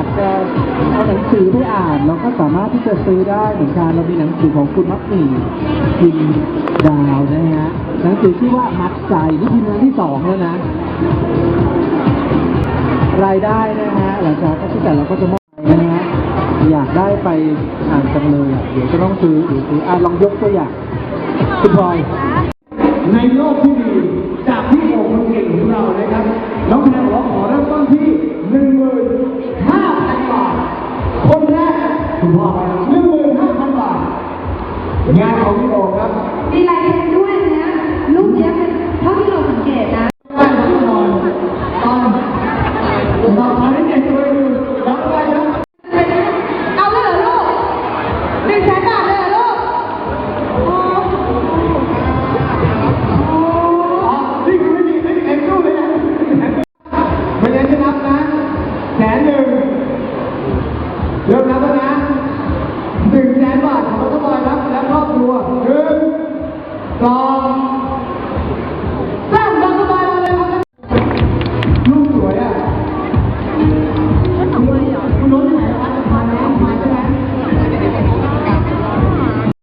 ากจะเอาหนังสือไปอ่านเราก็สามารถที่จะซื้อได้เหมือนกันเรามีหนังสือของคุณมักหมี่พิมพ์ดาวนะฮะหนังสือชื่อว่ามัดใจนี่พิมพ์ครั้งที่สองแล้วนะ รายได้นะฮะหลังจากที่แต่เราก็จะมอบนะฮะอยากได้ไปอ่านจังเลยเดี๋ยวจะต้องซื้อหรือซื้ออะลองยกตัวอย่างคุณพลอยในโลกที่ดีจากพี่โอคนเก่งของเรานะครับน้องแพร งานของพี่โอครับมีลายเซ็นด้วยนะลูกเนี้ยเป็เท่าที่เราสังเกตนะบ้านที่นอนตอนตอนนี้เนี่ยช่วยดูรับไปนะเอาเลยเหรอลูกดึงแสนบารเลยหรือลูกอ๋อดึงคืไม่ดีไม่เอ็นด้วลยนะไม่ได้จะนับนะแสนหนึ่งเริ่มนับแล้วนะหนึ่งแสนบาทของรัฐบาลครับแล้ว দেওয়া তার